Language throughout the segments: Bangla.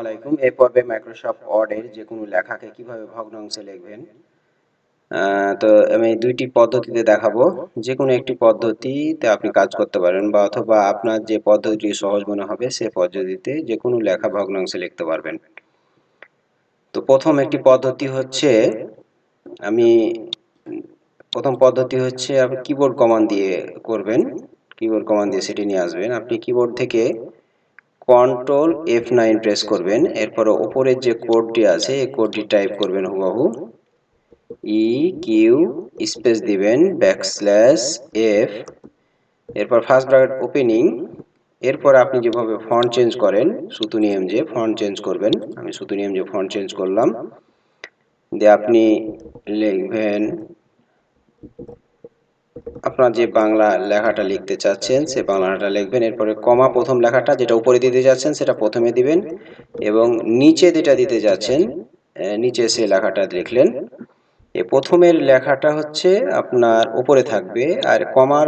আলাইকুম। এই পর্বে মাইক্রোসফট ওয়ার্ডের যে কোনো লেখাকে কীভাবে ভগ্নাংশে লিখবেন তো আমি দুইটি পদ্ধতিতে দেখাবো। যে কোনো একটি পদ্ধতিতে আপনি কাজ করতে পারেন বা অথবা আপনার যে পদ্ধতিটি সহজ মনে হবে, সে পদ্ধতিতে যে কোনো লেখা ভগ্নাংশে লিখতে পারবেন। তো প্রথম একটি পদ্ধতি হচ্ছে, আমি, প্রথম পদ্ধতি হচ্ছে আপনি কিবোর্ড কমান্ড দিয়ে করবেন। কিবোর্ড কমান্ড দিয়ে সেটি নিয়ে আসবেন। আপনি কিবোর্ড থেকে কন্ট্রোল এফ নাইন প্রেস করবেন। এরপরে ওপরের যে কোডটি আছে, এই কোডটি টাইপ করবেন হুবাহু। ই কিউ স্পেস দিবেন ব্যাকস্ল্যাশ এফ এরপর ফার্স্ট ব্র্যাকেট ওপেনিং এরপর আপনি যেভাবে ফন্ট চেঞ্জ করেন, সুতু নিয়ম যে ফন্ট চেঞ্জ করবেন। আমি সুতু নিয়ম যে ফন্ট চেঞ্জ করলাম। দিয়ে আপনি লিখবেন আপনার যে বাংলা লেখাটা লিখতে চাচ্ছেন, সে বাংলাটা লিখবেন। এরপরে কমা প্রথম লেখাটা, যেটা উপরে দিতে যাচ্ছেন, সেটা প্রথমে দিবেন এবং নিচে যেটা দিতে যাচ্ছেন নিচে সে লেখাটা লিখলেন। এ প্রথমের লেখাটা হচ্ছে আপনার উপরে থাকবে, আর কমার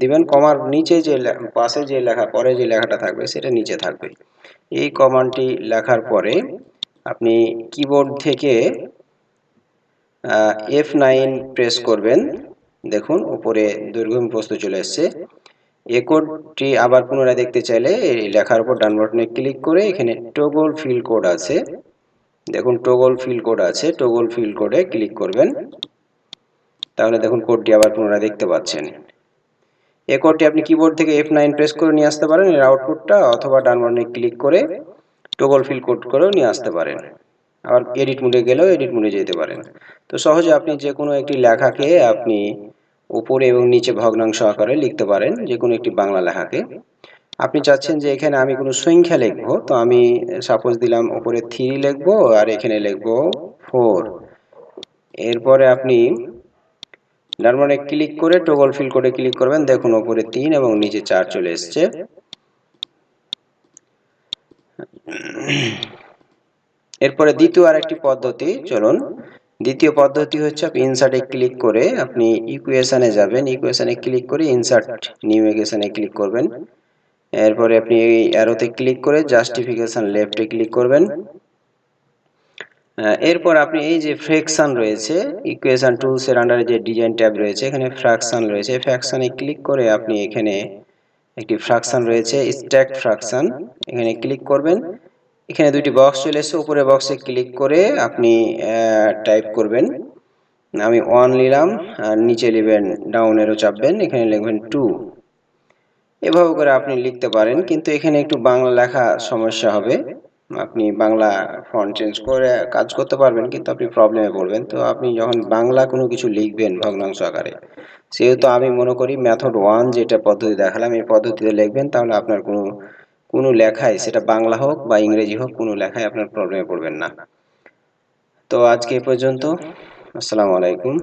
দিবেন, কমার নিচে যে পাশে যে লেখা, পরে যে লেখাটা থাকবে, সেটা নিচে থাকবে। এই কমান্ডটি লেখার পরে আপনি কিবোর্ড থেকে এফ নাইন প্রেস করবেন। দেখুন, উপরে দৈর্ঘ্য প্রস্তুত চলে এসছে। এই কোডটি আবার পুনরায় দেখতে চাইলে এই লেখার উপর ডান বাটনে ক্লিক করে এখানে টোগল ফিল কোড আছে। দেখুন টগল ফিল কোড আছে। টোগল ফিল কোডে ক্লিক করবেন। তাহলে দেখুন কোডটি আবার পুনরায় দেখতে পাচ্ছেন। এ কোডটি আপনি কিবোর্ড থেকে এফ নাইন প্রেস করে নিয়ে আসতে পারেন। এর আউটপুটটা অথবা ডান বাটনে ক্লিক করে টগল ফিল কোড করেও নিয়ে আসতে পারেন। আবার এডিট মোডে গেলেও এডিট মোডে যেতে পারেন। তো সহজে আপনি যে কোনো একটি লেখাকে আপনি উপরে এবং নিচে ভগ্নাংশ আকারে লিখতে পারেন যে কোনো একটি বাংলা লেখাকে। আপনি চাচ্ছেন যে এখানে আমি কোনো সংখ্যা লিখব, তো আমি সাপোজ দিলাম উপরে থ্রি লিখব আর এখানে লিখব ফোর এরপরে আপনি ডান ক্লিক করে টগল ফিল করে ক্লিক করবেন, দেখুন উপরে তিন এবং নিচে চার চলে এসছে। এরপরে দ্বিতীয় আরেকটি পদ্ধতি, চলুন। দ্বিতীয় পদ্ধতি হচ্ছে আপনি ইনসার্টে ক্লিক করে আপনি ইকুয়েশনে যাবেন। ইকুয়েশনে ক্লিক করে ইনসার্ট নিউ ইকুয়েশনে ক্লিক করবেন। এরপরে আপনি এই অ্যারোতে ক্লিক করে জাস্টিফিকেশন লেফটে ক্লিক করবেন। এরপর আপনি এই যে ফ্র্যাকশন রয়েছে ইকুয়েশন টুলস এর আন্ডারে যে ডিজাইন ট্যাব রয়েছে, এখানে ফ্র্যাকশন রয়েছে। ফ্র্যাকশনে ক্লিক করে আপনি এখানে একটি ফ্র্যাকশন রয়েছে স্ট্যাক ফ্র্যাকশন এখানে ক্লিক করবেন। এখানে দুইটি বক্স চলে এসেছে। উপরে বক্সে ক্লিক করে আপনি টাইপ করবেন। আমি ওয়ান নিলাম, আর নিচে নেবেন ডাউনেরও চাপবেন। এখানে লিখবেন টু এভাবে করে আপনি লিখতে পারেন, কিন্তু এখানে একটু বাংলা লেখা সমস্যা হবে। আপনি বাংলা ফন্ট চেঞ্জ করে কাজ করতে পারবেন, কিন্তু আপনি প্রবলেমে পড়বেন। তো আপনি যখন বাংলা কোনো কিছু লিখবেন ভগ্নাংশ আকারে, সেহেতু আমি মনে করি মেথড ওয়ান যেটা পদ্ধতি দেখালাম, এই পদ্ধতিতে লিখবেন, তাহলে আপনার কোনো কোনো লেখায়, সেটা বাংলা হোক বা ইংরেজি হোক, কোনো লেখায় আপনার প্রবলেমে পড়বেন না। তো আজকে এ পর্যন্ত, আসসালামু আলাইকুম।